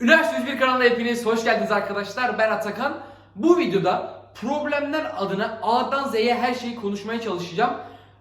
Üniversite 101 kanalına hepiniz hoş geldiniz arkadaşlar. Ben Atakan. Bu videoda problemler adına A'dan Z'ye her şeyi konuşmaya çalışacağım.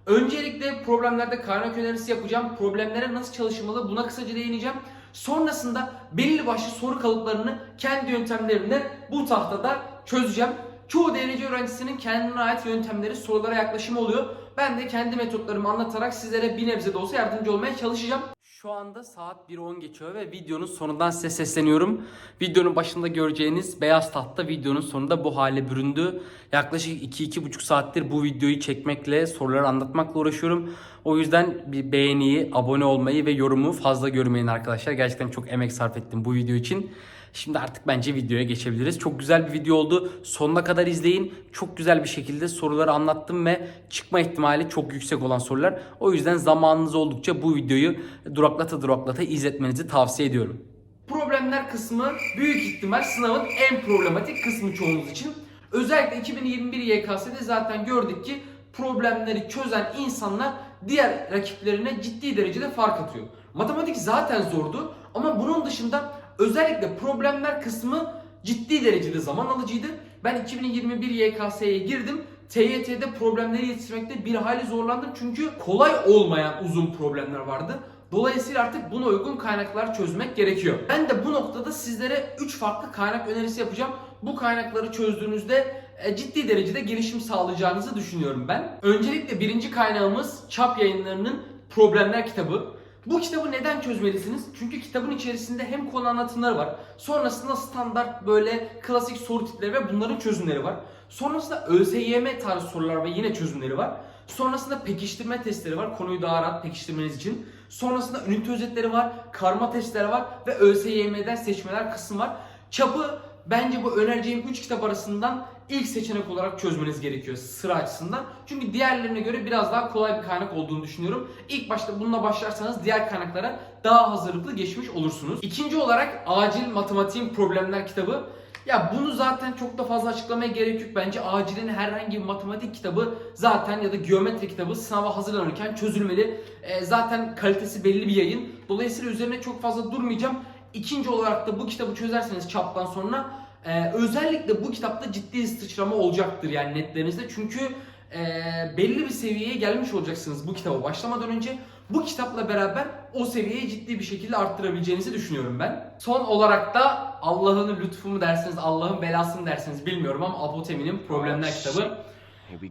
Öncelikle problemlerde kaynak önerisi yapacağım. Problemlere nasıl çalışılmalı buna kısaca değineceğim. Sonrasında belli başlı soru kalıplarını kendi yöntemlerimle bu tahtada çözeceğim. Çoğu derece öğrencisinin kendine ait yöntemleri sorulara yaklaşımı oluyor. Ben de kendi metotlarımı anlatarak sizlere bir nebze de olsa yardımcı olmaya çalışacağım. Şu anda saat 1.10 geçiyor ve videonun sonundan size sesleniyorum. Videonun başında göreceğiniz beyaz tahta videonun sonunda bu hale büründü. Yaklaşık 2-2,5 saattir bu videoyu çekmekle, soruları anlatmakla uğraşıyorum. O yüzden bir beğeniyi, abone olmayı ve yorumu fazla görmeyin arkadaşlar. Gerçekten çok emek sarf ettim bu video için. Şimdi artık bence videoya geçebiliriz. Çok güzel bir video oldu. Sonuna kadar izleyin. Çok güzel bir şekilde soruları anlattım ve çıkma ihtimali çok yüksek olan sorular. O yüzden zamanınız oldukça bu videoyu duraklata duraklata izletmenizi tavsiye ediyorum. Problemler kısmı büyük ihtimal sınavın en problematik kısmı çoğunuz için. Özellikle 2021 YKS'de zaten gördük ki problemleri çözen insanlar diğer rakiplerine ciddi derecede fark atıyor. Matematik zaten zordu ama bunun dışında özellikle problemler kısmı ciddi derecede zaman alıcıydı. Ben 2021 YKS'ye girdim. TYT'de problemleri yetiştirmekte bir hayli zorlandım çünkü kolay olmayan uzun problemler vardı. Dolayısıyla artık buna uygun kaynaklar çözmek gerekiyor. Ben de bu noktada sizlere 3 farklı kaynak önerisi yapacağım. Bu kaynakları çözdüğünüzde e, ciddi derecede gelişim sağlayacağınızı düşünüyorum ben. Öncelikle birinci kaynağımız Çap Yayınları'nın Problemler kitabı. Bu kitabı neden çözmelisiniz? Çünkü kitabın içerisinde hem konu anlatımları var. Sonrasında standart böyle klasik soru tipleri ve bunların çözümleri var. Sonrasında ÖSYM tarzı sorular ve yine çözümleri var. Sonrasında pekiştirme testleri var. Konuyu daha rahat pekiştirmeniz için. Sonrasında ünite özetleri var. Karma testleri var. Ve ÖSYM'den seçmeler kısmı var. Çapı bence bu önereceğim 3 kitap arasından ilk seçenek olarak çözmeniz gerekiyor sıra açısından. Çünkü diğerlerine göre biraz daha kolay bir kaynak olduğunu düşünüyorum. İlk başta bununla başlarsanız diğer kaynaklara daha hazırlıklı geçmiş olursunuz. İkinci olarak acil matematiğin problemler kitabı. Ya bunu zaten çok da fazla açıklamaya gerek yok. Bence acilin herhangi bir matematik kitabı zaten ya da geometri kitabı sınava hazırlanırken çözülmeli. Ee, zaten kalitesi belli bir yayın. Dolayısıyla üzerine çok fazla durmayacağım. İkinci olarak da bu kitabı çözerseniz çaptan sonra e, özellikle bu kitapta ciddi sıçrama olacaktır yani netlerinizde. Çünkü e, belli bir seviyeye gelmiş olacaksınız bu kitaba başlamadan önce. Bu kitapla beraber o seviyeyi ciddi bir şekilde arttırabileceğinizi düşünüyorum ben. Son olarak da Allah'ın lütfu mu dersiniz, Allah'ın belası mı dersiniz bilmiyorum ama Apotemi'nin Problemler kitabı.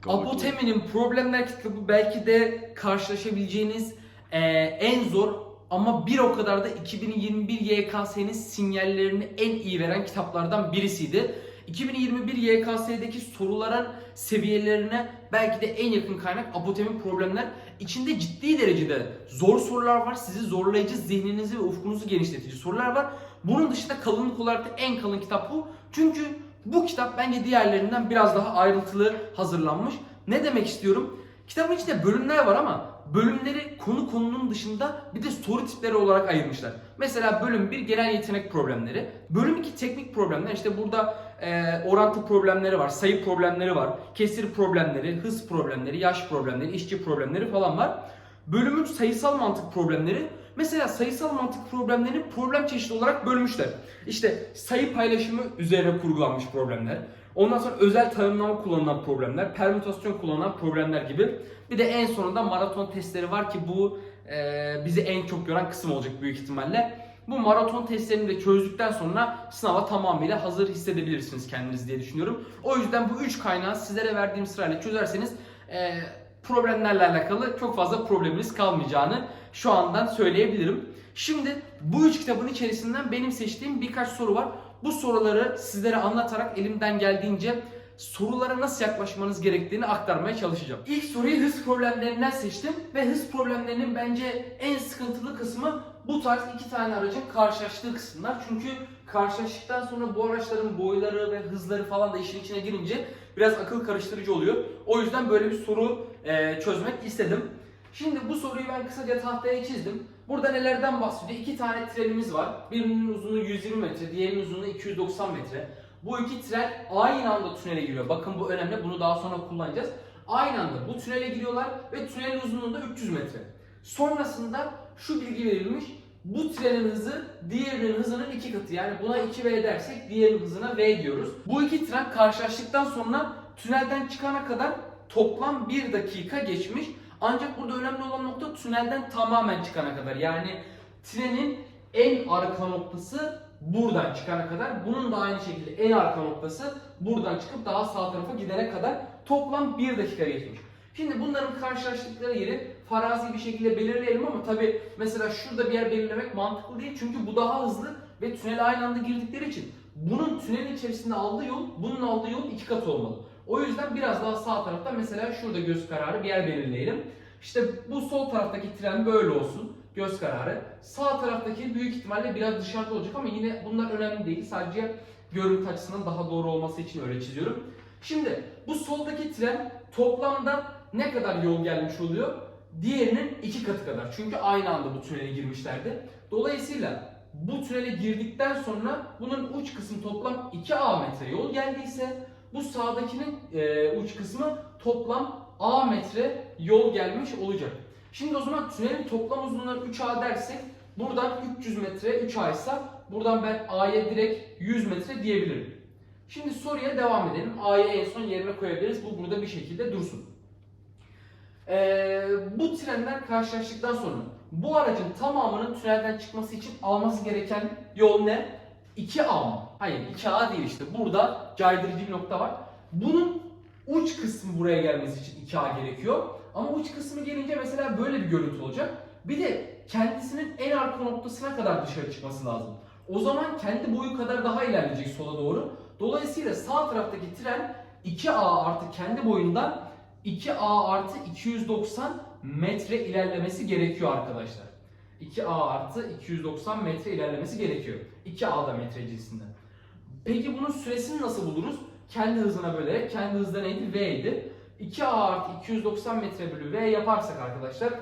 Apotemi'nin Problemler kitabı belki de karşılaşabileceğiniz e, en zor ama bir o kadar da 2021 YKS'nin sinyallerini en iyi veren kitaplardan birisiydi. 2021 YKS'deki soruların seviyelerine belki de en yakın kaynak Apotemi Problemler. İçinde ciddi derecede zor sorular var. Sizi zorlayıcı zihninizi ve ufkunuzu genişletici sorular var. Bunun dışında kalınlık olarak da en kalın kitap bu. Çünkü bu kitap bence diğerlerinden biraz daha ayrıntılı hazırlanmış. Ne demek istiyorum? Kitabın içinde bölümler var ama bölümleri konu konunun dışında bir de soru tipleri olarak ayırmışlar. Mesela bölüm 1 genel yetenek problemleri. Bölüm 2 teknik problemler. İşte burada e, orantı problemleri var, sayı problemleri var, kesir problemleri, hız problemleri, yaş problemleri, işçi problemleri falan var. Bölüm 3 sayısal mantık problemleri. Mesela sayısal mantık problemlerini problem çeşidi olarak bölmüşler. İşte sayı paylaşımı üzerine kurgulanmış problemler. Ondan sonra özel tanımlama kullanılan problemler, permütasyon kullanılan problemler gibi. Bir de en sonunda maraton testleri var ki bu e, bizi en çok gören kısım olacak büyük ihtimalle. Bu maraton testlerini de çözdükten sonra sınava tamamıyla hazır hissedebilirsiniz kendinizi diye düşünüyorum. O yüzden bu üç kaynağı sizlere verdiğim sırayla çözerseniz e, problemlerle alakalı çok fazla probleminiz kalmayacağını şu andan söyleyebilirim. Şimdi bu üç kitabın içerisinden benim seçtiğim birkaç soru var. Bu soruları sizlere anlatarak elimden geldiğince sorulara nasıl yaklaşmanız gerektiğini aktarmaya çalışacağım. İlk soruyu hız problemlerinden seçtim ve hız problemlerinin bence en sıkıntılı kısmı bu tarz iki tane aracın karşılaştığı kısımlar. Çünkü karşılaştıktan sonra bu araçların boyları ve hızları falan da işin içine girince biraz akıl karıştırıcı oluyor. O yüzden böyle bir soru e, çözmek istedim. Şimdi bu soruyu ben kısaca tahtaya çizdim. Burada nelerden bahsediyor? İki tane trenimiz var. Birinin uzunluğu 120 metre, diğerinin uzunluğu 290 metre. Bu iki tren aynı anda tünele giriyor. Bakın bu önemli. Bunu daha sonra kullanacağız. Aynı anda bu tünele giriyorlar ve tünelin uzunluğu da 300 metre. Sonrasında şu bilgi verilmiş. Bu trenin hızı diğerinin hızının iki katı. Yani buna 2V dersek diğerinin hızına V diyoruz. Bu iki tren karşılaştıktan sonra tünelden çıkana kadar toplam 1 dakika geçmiş. Ancak burada önemli olan nokta tünelden tamamen çıkana kadar. Yani trenin en arka noktası buradan çıkana kadar. Bunun da aynı şekilde en arka noktası buradan çıkıp daha sağ tarafa gidene kadar toplam 1 dakika geçmiş. Şimdi bunların karşılaştıkları yeri farazi bir şekilde belirleyelim ama tabi mesela şurada bir yer belirlemek mantıklı değil çünkü bu daha hızlı ve tünele aynı anda girdikleri için bunun tünelin içerisinde aldığı yol bunun aldığı yolun iki katı olmalı. O yüzden biraz daha sağ tarafta mesela şurada göz kararı bir yer belirleyelim. İşte bu sol taraftaki tren böyle olsun göz kararı. Sağ taraftaki büyük ihtimalle biraz dışarıda olacak ama yine bunlar önemli değil. Sadece görüntü açısından daha doğru olması için öyle çiziyorum. Şimdi bu soldaki tren toplamda ne kadar yol gelmiş oluyor? Diğerinin iki katı kadar. Çünkü aynı anda bu tünele girmişlerdi. Dolayısıyla bu tünele girdikten sonra bunun uç kısmı toplam 2A metre yol geldiyse bu sağdakinin e, uç kısmı toplam A metre yol gelmiş olacak. Şimdi o zaman tünelin toplam uzunluğuna 3A dersek buradan 300 metre 3A ise buradan ben A'ya direkt 100 metre diyebilirim. Şimdi soruya devam edelim. A'yı en son yerine koyabiliriz. Bu burada bir şekilde dursun. Ee, bu trenler karşılaştıktan sonra bu aracın tamamının tünelden çıkması için alması gereken yol ne? 2A mı? Hayır 2A değil işte. Burada caydırıcı bir nokta var. Bunun uç kısmı buraya gelmesi için 2A gerekiyor. Ama uç kısmı gelince mesela böyle bir görüntü olacak. Bir de kendisinin en arka noktasına kadar dışarı çıkması lazım. O zaman kendi boyu kadar daha ilerleyecek sola doğru. Dolayısıyla sağ taraftaki tren 2A artı kendi boyundan 2A artı 290 metre ilerlemesi gerekiyor arkadaşlar. 2A artı 290 metre ilerlemesi gerekiyor. 2A da metre cinsinden. Peki bunun süresini nasıl buluruz? Kendi hızına bölerek. Kendi hızda neydi? V idi. 2A artı 290 metre bölü V yaparsak arkadaşlar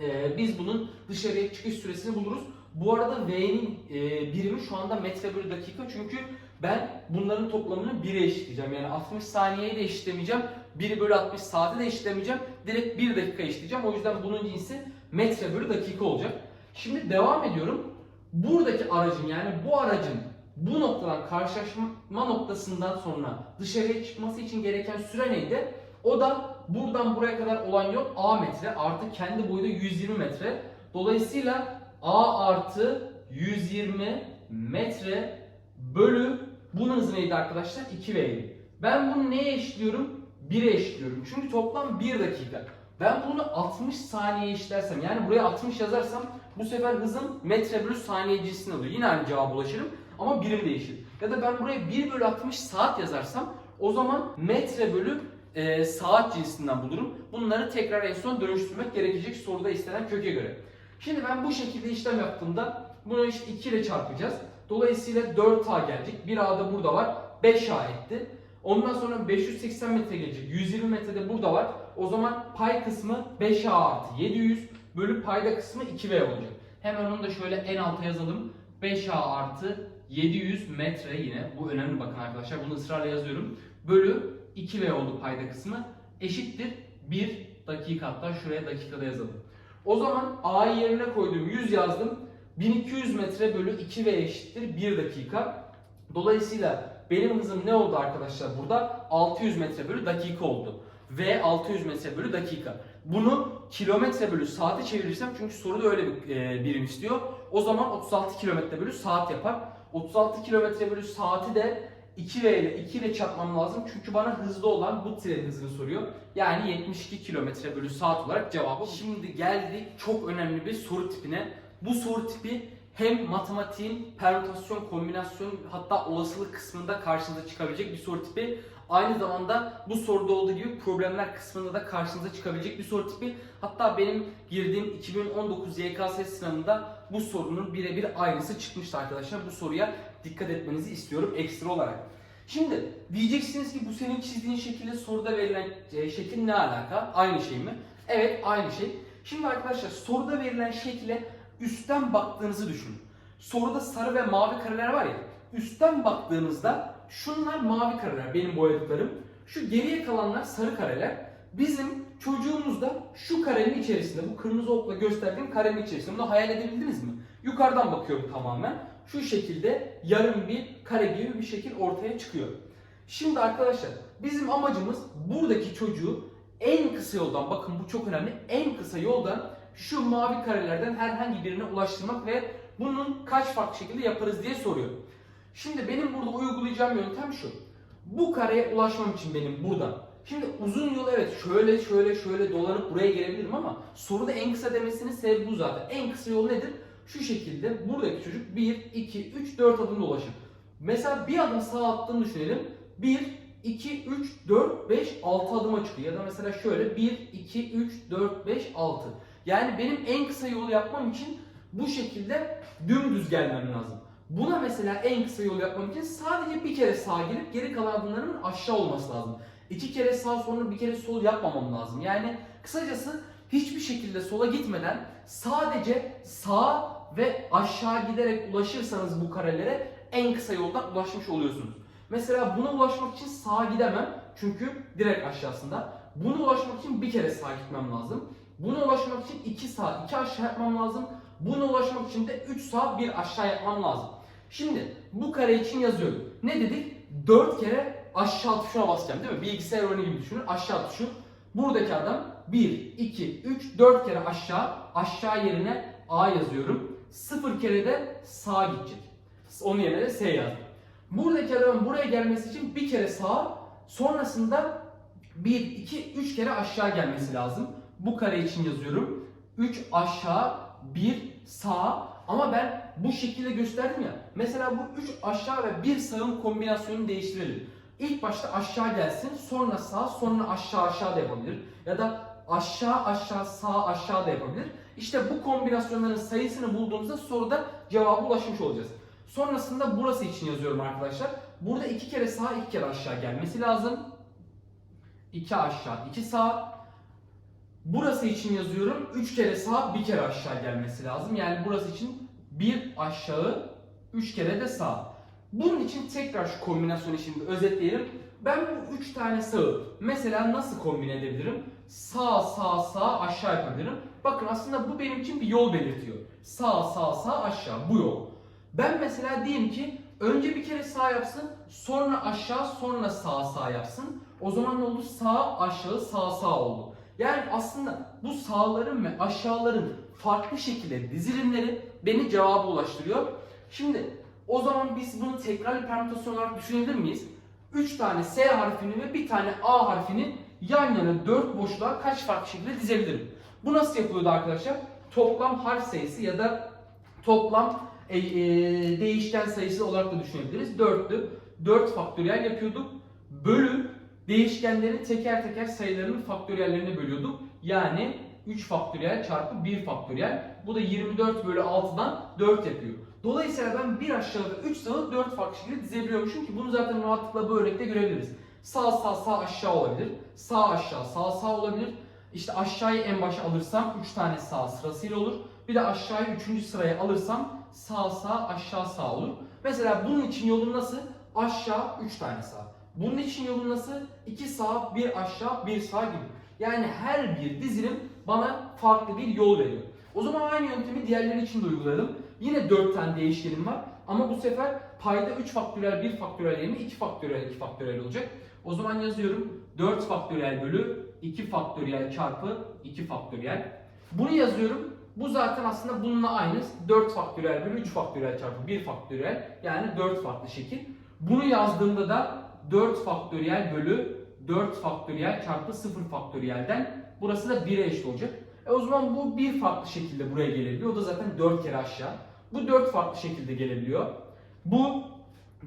e, biz bunun dışarıya çıkış süresini buluruz. Bu arada V'nin e, birimi şu anda metre bölü dakika çünkü ben bunların toplamını 1'e eşitleyeceğim. Yani 60 saniyeyi de eşitlemeyeceğim. 1 bölü 60 saati de eşitlemeyeceğim. Direkt 1 dakika eşitleyeceğim. O yüzden bunun cinsi metre bölü dakika olacak. Şimdi devam ediyorum. Buradaki aracın yani bu aracın bu noktadan karşılaşma noktasından sonra dışarıya çıkması için gereken süre neydi? O da buradan buraya kadar olan yol A metre artı kendi boyu da 120 metre. Dolayısıyla A artı 120 metre bölü bunun hızı neydi arkadaşlar? 2V'ydi. Ben bunu neye eşitliyorum? 1'e eşitliyorum. Çünkü toplam 1 dakika. Ben bunu 60 saniye eşitlersem yani buraya 60 yazarsam bu sefer hızım metre bölü saniye cinsinden oluyor. Yine aynı cevaba ulaşırım ama birim değişir. Ya da ben buraya 1 bölü 60 saat yazarsam o zaman metre bölü e, saat cinsinden bulurum. Bunları tekrar en son dönüştürmek gerekecek soruda istenen köke göre. Şimdi ben bu şekilde işlem yaptığımda bunu işte 2 ile çarpacağız. Dolayısıyla 4A gelecek. 1A da burada var. 5A etti. Ondan sonra 580 metre gelecek. 120 metre de burada var. O zaman pay kısmı 5A artı 700 bölü payda kısmı 2V olacak. Hemen onu da şöyle en alta yazalım. 5A artı 700 metre yine. Bu önemli bakın arkadaşlar. Bunu ısrarla yazıyorum. Bölü 2V oldu payda kısmı. Eşittir 1 dakika hatta şuraya dakikada yazalım. O zaman A'yı yerine koydum 100 yazdım. 1200 metre bölü 2V eşittir 1 dakika. Dolayısıyla benim hızım ne oldu arkadaşlar burada? 600 metre bölü dakika oldu. V 600 metre bölü dakika. Bunu kilometre bölü saate çevirirsem çünkü soruda öyle bir e, birim istiyor. O zaman 36 kilometre bölü saat yapar. 36 kilometre bölü saati de 2V ile 2 ile çarpmam lazım çünkü bana hızlı olan bu tren hızını soruyor. Yani 72 kilometre bölü saat olarak cevabı. Şimdi geldik çok önemli bir soru tipine. Bu soru tipi hem matematiğin permütasyon, kombinasyon hatta olasılık kısmında karşınıza çıkabilecek bir soru tipi. Aynı zamanda bu soruda olduğu gibi problemler kısmında da karşınıza çıkabilecek bir soru tipi. Hatta benim girdiğim 2019 YKS sınavında bu sorunun birebir aynısı çıkmıştı arkadaşlar. Bu soruya dikkat etmenizi istiyorum ekstra olarak. Şimdi diyeceksiniz ki bu senin çizdiğin şekilde soruda verilen e, şekil ne alaka? Aynı şey mi? Evet aynı şey. Şimdi arkadaşlar soruda verilen şekle üstten baktığınızı düşünün. Soruda sarı ve mavi kareler var ya. Üstten baktığınızda şunlar mavi kareler benim boyadıklarım. Şu geriye kalanlar sarı kareler. Bizim çocuğumuz da şu karenin içerisinde bu kırmızı okla gösterdiğim karenin içerisinde. Bunu hayal edebildiniz mi? Yukarıdan bakıyorum tamamen. Şu şekilde yarım bir kare gibi bir şekil ortaya çıkıyor. Şimdi arkadaşlar bizim amacımız buradaki çocuğu en kısa yoldan bakın bu çok önemli en kısa yoldan şu mavi karelerden herhangi birine ulaştırmak ve bunun kaç farklı şekilde yaparız diye soruyor. Şimdi benim burada uygulayacağım yöntem şu. Bu kareye ulaşmam için benim buradan. Şimdi uzun yol evet şöyle şöyle şöyle dolanıp buraya gelebilirim ama soruda en kısa demesinin sebebi bu zaten. En kısa yol nedir? Şu şekilde buradaki çocuk 1, 2, 3, 4 adımda ulaşır. Mesela bir adım sağa attığını düşünelim. 1, 2, 3, 4, 5, 6 adıma çıkıyor. Ya da mesela şöyle 1, 2, 3, 4, 5, 6. Yani benim en kısa yolu yapmam için bu şekilde dümdüz gelmem lazım. Buna mesela en kısa yol yapmam için sadece bir kere sağa girip geri kalan adımlarımın aşağı olması lazım. İki kere sağ sonra bir kere sol yapmamam lazım. Yani kısacası hiçbir şekilde sola gitmeden sadece sağ ve aşağı giderek ulaşırsanız bu karelere en kısa yoldan ulaşmış oluyorsunuz. Mesela buna ulaşmak için sağa gidemem çünkü direkt aşağısında. Buna ulaşmak için bir kere sağa gitmem lazım. Buna ulaşmak için iki sağ, iki aşağı yapmam lazım. Buna ulaşmak için de 3 sağ, 1 aşağı yapmam lazım. Şimdi bu kare için yazıyorum. Ne dedik? 4 kere aşağı tuşuna basacağım değil mi? Bilgisayar oyunu gibi düşünün. Aşağı tuşu. Buradaki adam 1, 2, 3, 4 kere aşağı. Aşağı yerine A yazıyorum. 0 kere de sağa gidecek. Onun yerine de S yazdım. Buradaki adamın buraya gelmesi için bir kere sağa, sonrasında 1, 2, 3 kere aşağı gelmesi lazım. Bu kare için yazıyorum. 3 aşağı, 1 sağ. Ama ben bu şekilde gösterdim ya. Mesela bu 3 aşağı ve 1 sağın kombinasyonunu değiştirelim. İlk başta aşağı gelsin, sonra sağ, sonra aşağı aşağı da yapabilir. Ya da aşağı aşağı sağ aşağı da yapabilir. İşte bu kombinasyonların sayısını bulduğumuzda soruda cevaba ulaşmış olacağız. Sonrasında burası için yazıyorum arkadaşlar. Burada iki kere sağ, iki kere aşağı gelmesi lazım. 2 aşağı, 2 sağ. Burası için yazıyorum. 3 kere sağ, bir kere aşağı gelmesi lazım. Yani burası için bir aşağı, 3 kere de sağ. Bunun için tekrar şu kombinasyonu şimdi özetleyelim. Ben bu 3 tane sağı mesela nasıl kombine edebilirim? Sağ, sağ, sağ, aşağı yapabilirim. Bakın aslında bu benim için bir yol belirtiyor. Sağ, sağ, sağ, aşağı bu yol. Ben mesela diyeyim ki önce bir kere sağ yapsın, sonra aşağı, sonra sağ sağ yapsın. O zaman ne oldu? Sağ, aşağı, sağ, sağ oldu. Yani aslında bu sağların ve aşağıların farklı şekilde dizilimleri beni cevaba ulaştırıyor. Şimdi o zaman biz bunu tekrar bir permütasyon olarak düşünebilir miyiz? 3 tane S harfini ve bir tane A harfini yan yana 4 boşluğa kaç farklı şekilde dizebilirim? Bu nasıl yapılıyordu arkadaşlar? Toplam harf sayısı ya da toplam e, e, değişken sayısı olarak da düşünebiliriz. 4'tü. 4 faktöriyel yapıyorduk. Bölü değişkenlerin teker teker sayılarının faktöriyellerine bölüyorduk. Yani 3 faktöriyel çarpı 1 faktöriyel. Bu da 24 bölü 6'dan 4 yapıyor. Dolayısıyla ben bir aşağıda 3 sağı 4 farklı şekilde dizebiliyormuşum ki bunu zaten rahatlıkla bu örnekte görebiliriz. Sağ sağ sağ aşağı olabilir. Sağ aşağı sağ sağ olabilir. İşte aşağıyı en başa alırsam 3 tane sağ sırasıyla olur. Bir de aşağıyı 3. sıraya alırsam sağ sağ aşağı sağ olur. Mesela bunun için yolum nasıl? Aşağı 3 tane sağ. Bunun için yolum nasıl? 2 sağ, 1 aşağı, 1 sağ gibi. Yani her bir dizilim bana farklı bir yol veriyor. O zaman aynı yöntemi diğerleri için de uygulayalım. Yine 4 tane değişkenim var ama bu sefer payda 3 faktöriyel 1 faktöriyel yerine 2 faktöriyel 2 faktöriyel olacak. O zaman yazıyorum 4 faktöriyel bölü 2 faktöriyel çarpı 2 faktöriyel. Bunu yazıyorum. Bu zaten aslında bununla aynı. 4 faktöriyel bölü 3 faktöriyel çarpı 1 faktöriyel. Yani 4 farklı şekil. Bunu yazdığımda da 4 faktöriyel bölü 4 faktöriyel çarpı 0 faktöriyelden burası da 1'e eşit olacak. E o zaman bu bir farklı şekilde buraya gelebiliyor. O da zaten 4 kere aşağı. Bu 4 farklı şekilde gelebiliyor. Bu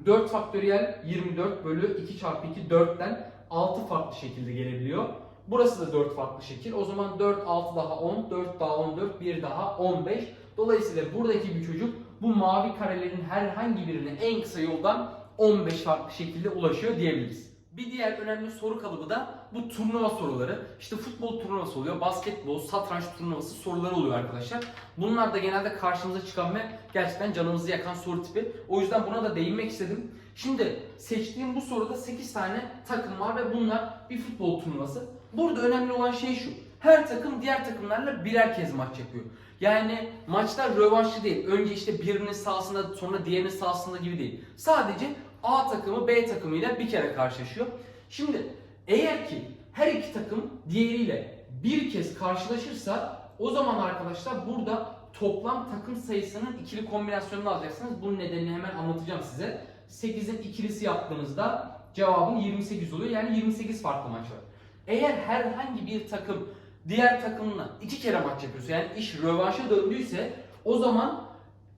4 faktöriyel 24 bölü 2 çarpı 2 4'ten 6 farklı şekilde gelebiliyor. Burası da 4 farklı şekil. O zaman 4, 6 daha 10, 4 daha 14, 1 daha 15. Dolayısıyla buradaki bir çocuk bu mavi karelerin herhangi birine en kısa yoldan 15 farklı şekilde ulaşıyor diyebiliriz. Bir diğer önemli soru kalıbı da bu turnuva soruları. İşte futbol turnuvası oluyor, basketbol, satranç turnuvası soruları oluyor arkadaşlar. Bunlar da genelde karşımıza çıkan ve gerçekten canımızı yakan soru tipi. O yüzden buna da değinmek istedim. Şimdi seçtiğim bu soruda 8 tane takım var ve bunlar bir futbol turnuvası. Burada önemli olan şey şu. Her takım diğer takımlarla birer kez maç yapıyor. Yani maçlar rövanşlı değil. Önce işte birinin sahasında sonra diğerinin sahasında gibi değil. Sadece A takımı B takımıyla bir kere karşılaşıyor. Şimdi eğer ki her iki takım diğeriyle bir kez karşılaşırsa o zaman arkadaşlar burada toplam takım sayısının ikili kombinasyonunu alacaksınız. Bunun nedenini hemen anlatacağım size. 8'in ikilisi yaptığınızda cevabın 28 oluyor. Yani 28 farklı maç var. Eğer herhangi bir takım diğer takımla iki kere maç yapıyorsa yani iş rövanşa döndüyse o zaman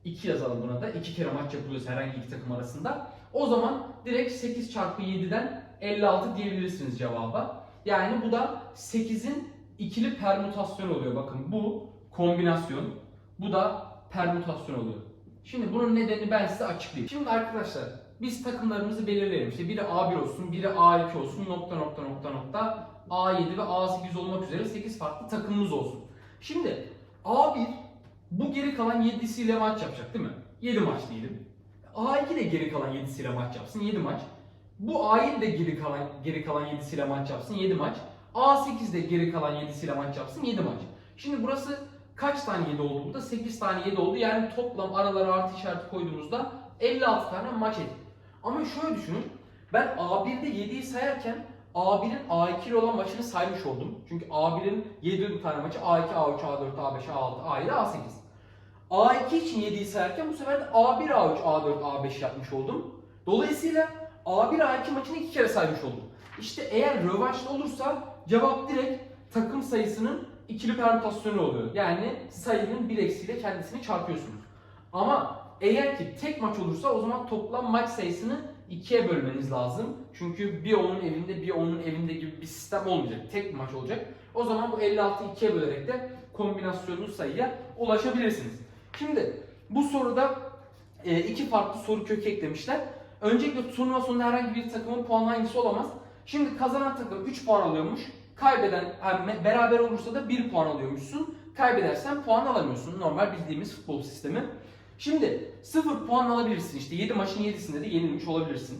2 yazalım buna da. 2 kere maç yapılıyorsa herhangi iki takım arasında. O zaman direkt 8 çarpı 7'den 56 diyebilirsiniz cevaba. Yani bu da 8'in ikili permütasyonu oluyor. Bakın bu kombinasyon. Bu da permütasyon oluyor. Şimdi bunun nedenini ben size açıklayayım. Şimdi arkadaşlar biz takımlarımızı belirleyelim. İşte biri A1 olsun, biri A2 olsun, nokta nokta nokta nokta A7 ve A8 olmak üzere 8 farklı takımımız olsun. Şimdi A1 bu geri kalan 7'siyle maç yapacak değil mi? 7 maç diyelim. A2 de geri kalan 7'siyle maç yapsın 7 maç. Bu A7 de geri kalan geri kalan 7'siyle maç yapsın 7 maç. A8 de geri kalan 7'siyle maç yapsın 7 maç. Şimdi burası kaç tane 7 oldu burada? 8 tane 7 oldu. Yani toplam aralara artı işareti koyduğumuzda 56 tane maç etti. Ama şöyle düşünün. Ben A1'de 7'yi sayarken A1'in A2 ile olan maçını saymış oldum. Çünkü A1'in 7 tane maçı A2, A3, A4, A5, A6, A7, A8. A2 için 7'yi sayarken bu sefer de A1, A3, A4, A5 yapmış oldum. Dolayısıyla A1, A2 maçını iki kere saymış oldum. İşte eğer rövanşlı olursa cevap direkt takım sayısının ikili permütasyonu oluyor. Yani sayının bir eksiyle kendisini çarpıyorsunuz. Ama eğer ki tek maç olursa o zaman toplam maç sayısını ikiye bölmeniz lazım. Çünkü bir onun evinde bir onun evinde gibi bir sistem olmayacak. Tek maç olacak. O zaman bu 56'yı ikiye bölerek de kombinasyonlu sayıya ulaşabilirsiniz. Şimdi bu soruda e, iki farklı soru kökü eklemişler. Öncelikle turnuva sonunda herhangi bir takımın puan hangisi olamaz. Şimdi kazanan takım 3 puan alıyormuş. Kaybeden yani beraber olursa da 1 puan alıyormuşsun. Kaybedersen puan alamıyorsun. Normal bildiğimiz futbol sistemi. Şimdi 0 puan alabilirsin. İşte 7 maçın 7'sinde de yenilmiş olabilirsin.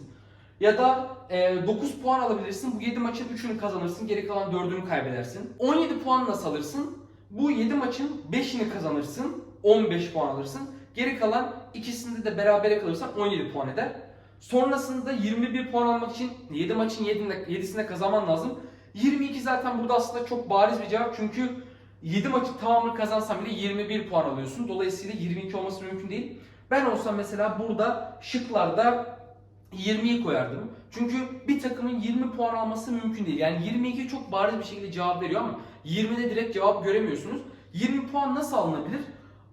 Ya da e, 9 puan alabilirsin. Bu 7 maçın 3'ünü kazanırsın. Geri kalan 4'ünü kaybedersin. 17 puan nasıl alırsın? Bu 7 maçın 5'ini kazanırsın. 15 puan alırsın. Geri kalan ikisinde de berabere kalırsan 17 puan eder. Sonrasında 21 puan almak için 7 maçın 7'sinde, 7'sinde kazanman lazım. 22 zaten burada aslında çok bariz bir cevap çünkü 7 maçın tamamını kazansan bile 21 puan alıyorsun. Dolayısıyla 22 olması mümkün değil. Ben olsam mesela burada şıklarda 20'yi koyardım. Çünkü bir takımın 20 puan alması mümkün değil. Yani 22 çok bariz bir şekilde cevap veriyor ama 20'de direkt cevap göremiyorsunuz. 20 puan nasıl alınabilir?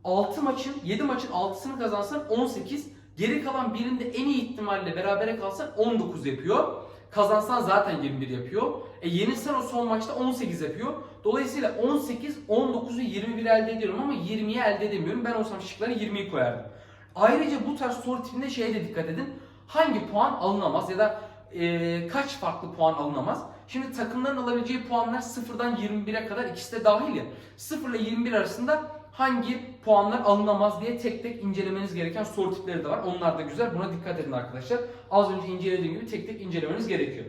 6 maçın, 7 maçın 6'sını kazansan 18, geri kalan birinde en iyi ihtimalle berabere kalsan 19 yapıyor. Kazansan zaten 21 yapıyor. E yenilsen o son maçta 18 yapıyor. Dolayısıyla 18, 19 ve 21 elde ediyorum ama 20'yi elde edemiyorum. Ben olsam şıklara 20'yi koyardım. Ayrıca bu tarz soru tipinde şeye de dikkat edin. Hangi puan alınamaz ya da e, kaç farklı puan alınamaz? Şimdi takımların alabileceği puanlar 0'dan 21'e kadar ikisi de dahil ya. 0 ile 21 arasında hangi puanlar alınamaz diye tek tek incelemeniz gereken soru tipleri de var. Onlar da güzel. Buna dikkat edin arkadaşlar. Az önce incelediğim gibi tek tek incelemeniz gerekiyor.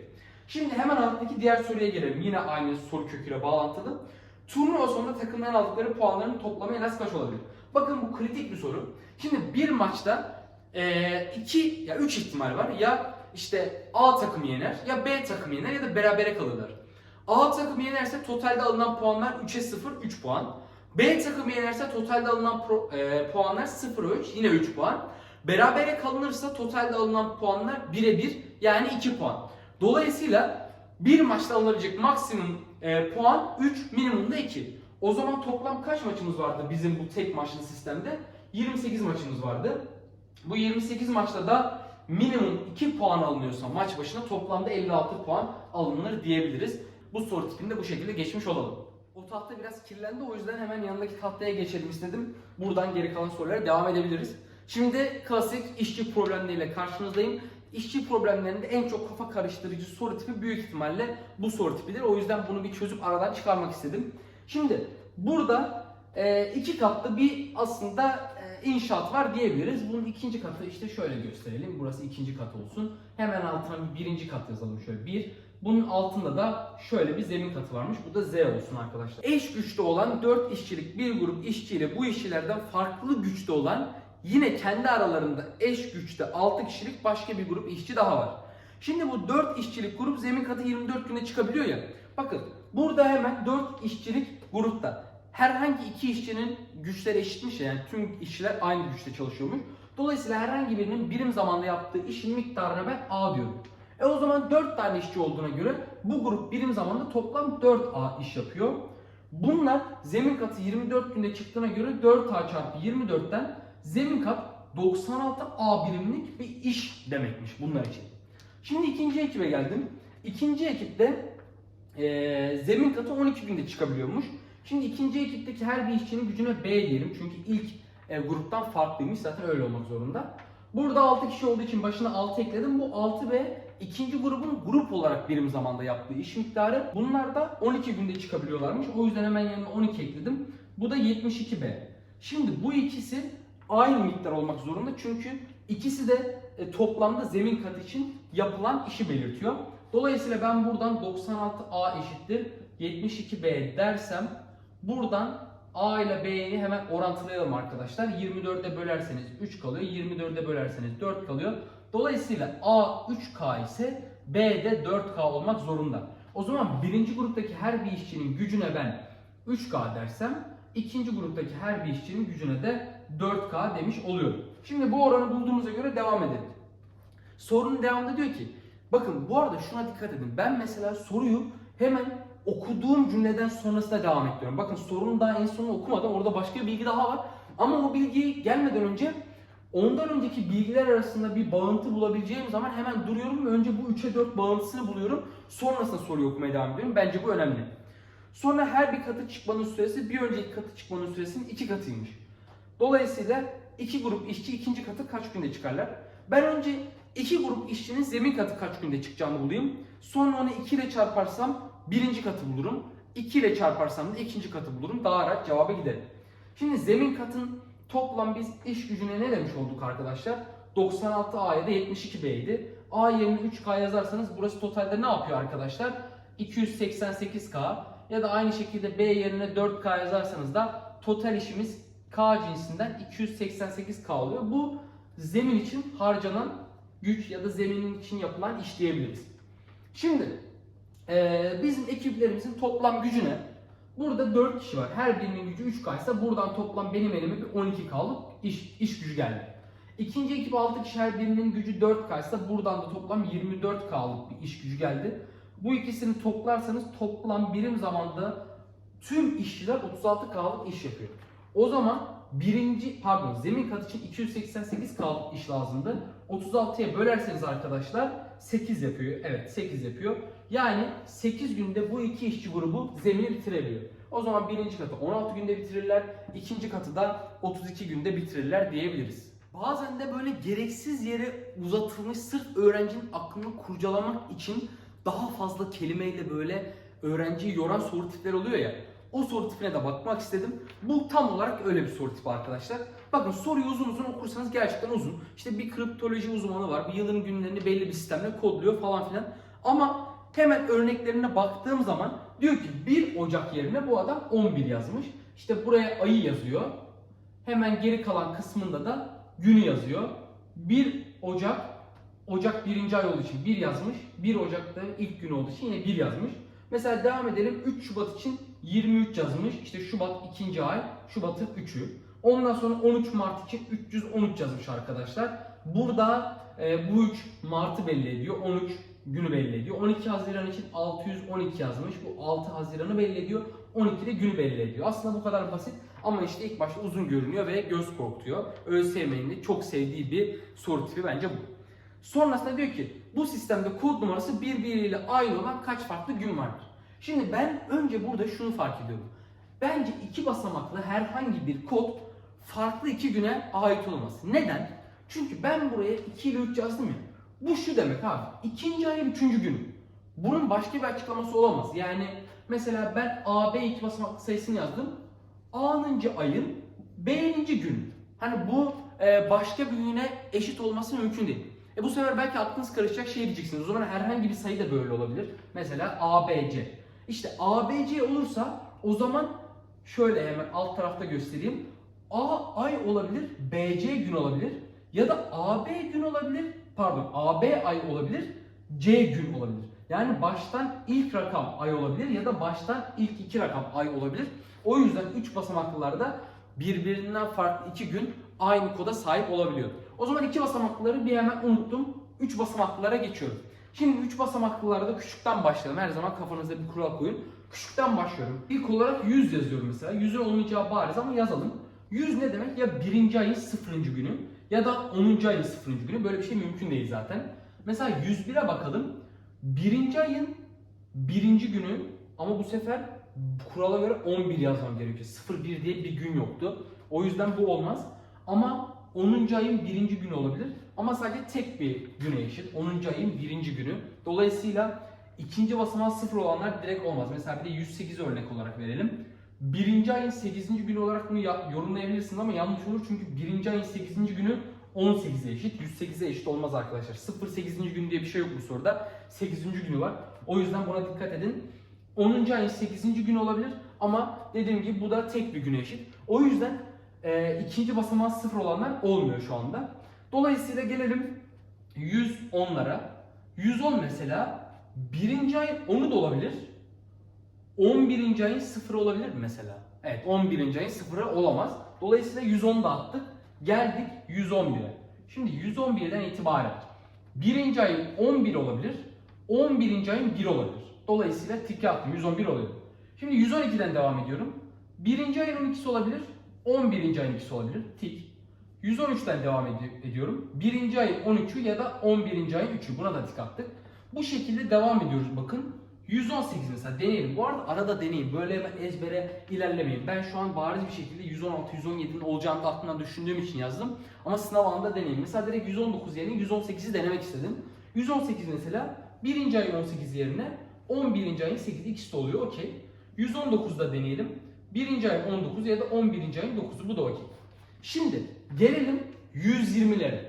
Şimdi hemen alttaki diğer soruya gelelim. Yine aynı soru köküyle bağlantılı. Turnuva sonunda takımların aldıkları puanların toplamı en az kaç olabilir? Bakın bu kritik bir soru. Şimdi bir maçta e, iki ya üç ihtimal var. Ya işte A takımı yener, ya B takımı yener ya da berabere kalırlar. A takımı yenerse totalde alınan puanlar 3'e 0, 3 puan. B takımı yenerse totalde alınan pro, e, puanlar 0'a 3, yine 3 puan. Berabere kalınırsa totalde alınan puanlar 1'e 1, yani 2 puan. Dolayısıyla bir maçta alınabilecek maksimum e, puan 3, minimum da 2. O zaman toplam kaç maçımız vardı bizim bu tek maçlı sistemde? 28 maçımız vardı. Bu 28 maçta da minimum 2 puan alınıyorsa maç başına toplamda 56 puan alınır diyebiliriz. Bu soru tipinde bu şekilde geçmiş olalım. O tahta biraz kirlendi o yüzden hemen yanındaki tahtaya geçelim istedim. Buradan geri kalan sorulara devam edebiliriz. Şimdi klasik işçi problemleriyle karşınızdayım. İşçi problemlerinde en çok kafa karıştırıcı soru tipi büyük ihtimalle bu soru tipidir. O yüzden bunu bir çözüp aradan çıkarmak istedim. Şimdi burada e, iki katlı bir aslında inşaat var diyebiliriz. Bunun ikinci katı işte şöyle gösterelim. Burası ikinci kat olsun. Hemen altına bir birinci kat yazalım şöyle. Bir. Bunun altında da şöyle bir zemin katı varmış. Bu da Z olsun arkadaşlar. Eş güçte olan 4 işçilik bir grup işçiyle bu işçilerden farklı güçte olan yine kendi aralarında eş güçte 6 kişilik başka bir grup işçi daha var. Şimdi bu 4 işçilik grup zemin katı 24 güne çıkabiliyor ya. Bakın burada hemen 4 işçilik grupta herhangi iki işçinin güçleri eşitmiş ya, yani tüm işçiler aynı güçte çalışıyormuş. Dolayısıyla herhangi birinin birim zamanda yaptığı işin miktarına ben A diyorum. E o zaman 4 tane işçi olduğuna göre bu grup birim zamanda toplam 4A iş yapıyor. Bunlar zemin katı 24 günde çıktığına göre 4A çarpı 24'ten zemin kat 96A birimlik bir iş demekmiş bunlar için. Şimdi ikinci ekibe geldim. İkinci ekipte eee, zemin katı 12 günde çıkabiliyormuş. Şimdi ikinci ekipteki her bir işçinin gücüne B diyelim. Çünkü ilk e, gruptan farklıymış. Zaten öyle olmak zorunda. Burada 6 kişi olduğu için başına 6 ekledim. Bu 6 B ikinci grubun grup olarak birim zamanda yaptığı iş miktarı. Bunlar da 12 günde çıkabiliyorlarmış. O yüzden hemen yanına 12 ekledim. Bu da 72 B. Şimdi bu ikisi aynı miktar olmak zorunda. Çünkü ikisi de e, toplamda zemin katı için yapılan işi belirtiyor. Dolayısıyla ben buradan 96A eşittir 72B dersem buradan A ile B'yi hemen orantılayalım arkadaşlar. 24'e bölerseniz 3 kalıyor. 24'e bölerseniz 4 kalıyor. Dolayısıyla A 3K ise B de 4K olmak zorunda. O zaman birinci gruptaki her bir işçinin gücüne ben 3K dersem ikinci gruptaki her bir işçinin gücüne de 4K demiş oluyorum. Şimdi bu oranı bulduğumuza göre devam edelim. Sorunun devamında diyor ki bakın bu arada şuna dikkat edin. Ben mesela soruyu hemen okuduğum cümleden sonrasına devam ediyorum. Bakın sorunun daha en sonunu okumadan orada başka bir bilgi daha var. Ama o bilgiyi gelmeden önce ondan önceki bilgiler arasında bir bağıntı bulabileceğim zaman hemen duruyorum ve önce bu 3'e 4 bağıntısını buluyorum. Sonrasında soruyu okumaya devam ediyorum. Bence bu önemli. Sonra her bir katı çıkmanın süresi bir önceki katı çıkmanın süresinin iki katıymış. Dolayısıyla iki grup işçi ikinci katı kaç günde çıkarlar? Ben önce iki grup işçinin zemin katı kaç günde çıkacağını bulayım. Sonra onu 2 ile çarparsam birinci katı bulurum. 2 ile çarparsam da ikinci katı bulurum. Daha rahat cevaba giderim. Şimdi zemin katın toplam biz iş gücüne ne demiş olduk arkadaşlar? 96A ya da 72B idi. A yerine 3K yazarsanız burası totalde ne yapıyor arkadaşlar? 288K ya da aynı şekilde B yerine 4K yazarsanız da total işimiz K cinsinden 288K oluyor. Bu zemin için harcanan güç ya da zeminin için yapılan iş diyebiliriz. Şimdi eee, bizim ekiplerimizin toplam gücüne burada 4 kişi var. Her birinin gücü 3K ise buradan toplam benim elime bir 12K'lık iş, iş gücü geldi. İkinci ekip 6 kişi her birinin gücü 4K ise buradan da toplam 24K'lık bir iş gücü geldi. Bu ikisini toplarsanız toplam birim zamanda tüm işçiler 36K'lık iş yapıyor. O zaman birinci pardon zemin kat için 288 K'lık iş lazımdı. 36'ya bölerseniz arkadaşlar 8 yapıyor. Evet 8 yapıyor. Yani 8 günde bu iki işçi grubu zemini bitirebiliyor. O zaman birinci katı 16 günde bitirirler. ikinci katı da 32 günde bitirirler diyebiliriz. Bazen de böyle gereksiz yere uzatılmış sırf öğrencinin aklını kurcalamak için daha fazla kelimeyle böyle öğrenciyi yoran soru tipleri oluyor ya. O soru tipine de bakmak istedim. Bu tam olarak öyle bir soru tipi arkadaşlar. Bakın soruyu uzun uzun okursanız gerçekten uzun. İşte bir kriptoloji uzmanı var. Bir yılın günlerini belli bir sistemle kodluyor falan filan. Ama hemen örneklerine baktığım zaman diyor ki 1 Ocak yerine bu adam 11 yazmış. İşte buraya ayı yazıyor. Hemen geri kalan kısmında da günü yazıyor. 1 Ocak Ocak birinci ay olduğu için 1 yazmış. 1 Ocak'ta ilk gün olduğu için yine 1 yazmış. Mesela devam edelim. 3 Şubat için 23 yazmış. İşte Şubat ikinci ay. Şubat'ın 3'ü. Ondan sonra 13 Mart için 313 yazmış arkadaşlar. Burada e, bu 3 Mart'ı belli ediyor. 13 günü belli ediyor. 12 Haziran için 612 yazmış. Bu 6 Haziran'ı belli ediyor. 12 de günü belli ediyor. Aslında bu kadar basit ama işte ilk başta uzun görünüyor ve göz korkutuyor. ÖSYM'nin de çok sevdiği bir soru tipi bence bu. Sonrasında diyor ki bu sistemde kod numarası birbiriyle aynı olan kaç farklı gün vardır? Şimdi ben önce burada şunu fark ediyorum. Bence iki basamaklı herhangi bir kod farklı iki güne ait olmaz. Neden? Çünkü ben buraya 2 ile 3 yazdım ya. Bu şu demek abi. İkinci ayın üçüncü günü. Bunun başka bir açıklaması olamaz. Yani mesela ben AB iki basamaklı sayısını yazdım. A'nıncı ayın B'ninci gün. Hani bu e, başka bir güne eşit olması mümkün değil. E bu sefer belki aklınız karışacak şey diyeceksiniz. O zaman herhangi bir sayı da böyle olabilir. Mesela ABC. İşte ABC olursa o zaman şöyle hemen alt tarafta göstereyim. A ay olabilir, BC gün olabilir ya da AB gün olabilir. Pardon, AB ay olabilir, C gün olabilir. Yani baştan ilk rakam ay olabilir ya da baştan ilk iki rakam ay olabilir. O yüzden 3 basamaklılarda birbirinden farklı iki gün aynı koda sahip olabiliyor. O zaman iki basamaklıları bir hemen unuttum. 3 basamaklılara geçiyorum. Şimdi 3 basamaklılarda küçükten başlayalım. Her zaman kafanızda bir kural koyun. Küçükten başlıyorum. İlk olarak 100 yazıyorum mesela. 100'ün olmayacağı bariz ama yazalım. 100 ne demek? Ya birinci ayın sıfırıncı günü ya da 10. ayın sıfırıncı günü. Böyle bir şey mümkün değil zaten. Mesela 101'e bakalım. Birinci ayın birinci günü ama bu sefer kurala göre 11 yazmam gerekiyor. 01 diye bir gün yoktu. O yüzden bu olmaz. Ama 10. ayın birinci günü olabilir. Ama sadece tek bir güne eşit. 10. ayın birinci günü. Dolayısıyla ikinci basamağı sıfır olanlar direkt olmaz. Mesela bir de 108 örnek olarak verelim. Birinci ayın 8. günü olarak bunu ya- yorumlayabilirsiniz ama yanlış olur çünkü birinci ayın 8. günü 18'e eşit. 108'e eşit olmaz arkadaşlar. 0 8. gün diye bir şey yok bu soruda. 8. günü var. O yüzden buna dikkat edin. 10. ayın 8. günü olabilir ama dediğim gibi bu da tek bir güne eşit. O yüzden e, ikinci basamağı sıfır olanlar olmuyor şu anda. Dolayısıyla gelelim 110'lara. 110 mesela birinci ayın 10'u da olabilir. 11. ayın sıfırı olabilir mi mesela? Evet 11. ayın sıfırı olamaz. Dolayısıyla 110 da attık. Geldik 111'e. Şimdi 111'den itibaren 1. ayın 11 olabilir. 11. ayın 1 olabilir. Dolayısıyla tiki attım 111 oluyor. Şimdi 112'den devam ediyorum. 1. ayın 12'si olabilir. 11. ayın 2'si olabilir. Tik. 113'ten devam edi- ediyorum. 1. ayın 13'ü ya da 11. ayın 3'ü. Buna da tik attık. Bu şekilde devam ediyoruz bakın. 118 mesela deneyelim. Bu arada arada deneyin. Böyle hemen ezbere ilerlemeyin. Ben şu an bariz bir şekilde 116-117'nin olacağını da aklımdan düşündüğüm için yazdım. Ama sınav anında deneyin. Mesela direkt 119 yerine 118'i denemek istedim. 118 mesela 1. ayın 18 yerine 11. ayın 8 ikisi de oluyor. Okey. 119'da deneyelim. 1. ayın 19 ya da 11. ayın 9'u bu da okey. Şimdi gelelim 120'lere.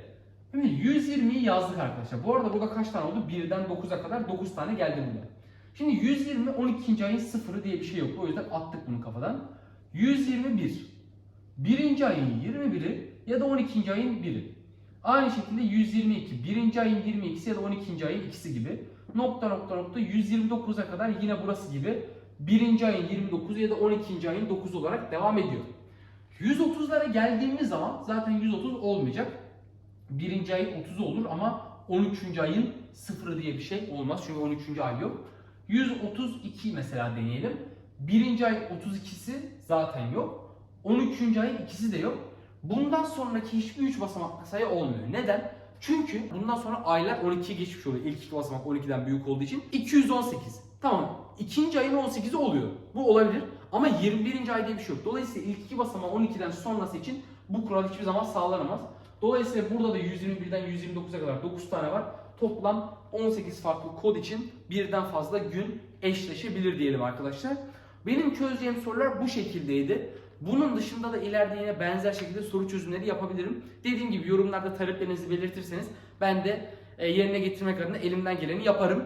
Şimdi 120'yi yazdık arkadaşlar. Bu arada burada kaç tane oldu? 1'den 9'a kadar 9 tane geldi buraya. Şimdi 120 12. ayın sıfırı diye bir şey yok. O yüzden attık bunu kafadan. 121 1. ayın 21'i ya da 12. ayın 1'i. Aynı şekilde 122 1. ayın 22'si ya da 12. ayın ikisi gibi. Nokta nokta nokta 129'a kadar yine burası gibi 1. ayın 29 ya da 12. ayın 9 olarak devam ediyor. 130'lara geldiğimiz zaman zaten 130 olmayacak. 1. ayın 30'u olur ama 13. ayın 0'ı diye bir şey olmaz. Çünkü 13. ay yok. 132 mesela deneyelim. 1. ayın 32'si zaten yok. 13. ayın ikisi de yok. Bundan sonraki hiçbir 3 basamaklı sayı olmuyor. Neden? Çünkü bundan sonra aylar 12'ye geçmiş oluyor. İlk iki basamak 12'den büyük olduğu için. 218. Tamam. İkinci ayın 18'i oluyor. Bu olabilir. Ama 21. ay diye bir şey yok. Dolayısıyla ilk iki basamağı 12'den sonrası için bu kural hiçbir zaman sağlanamaz. Dolayısıyla burada da 121'den 129'a kadar 9 tane var. Toplam 18 farklı kod için birden fazla gün eşleşebilir diyelim arkadaşlar. Benim çözeceğim sorular bu şekildeydi. Bunun dışında da ileride yine benzer şekilde soru çözümleri yapabilirim. Dediğim gibi yorumlarda taleplerinizi belirtirseniz ben de e, yerine getirmek adına elimden geleni yaparım.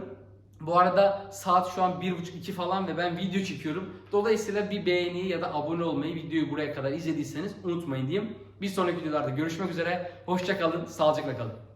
Bu arada saat şu an 1.30-2 falan ve ben video çekiyorum. Dolayısıyla bir beğeni ya da abone olmayı videoyu buraya kadar izlediyseniz unutmayın diyeyim. Bir sonraki videolarda görüşmek üzere. Hoşça kalın, sağlıcakla kalın.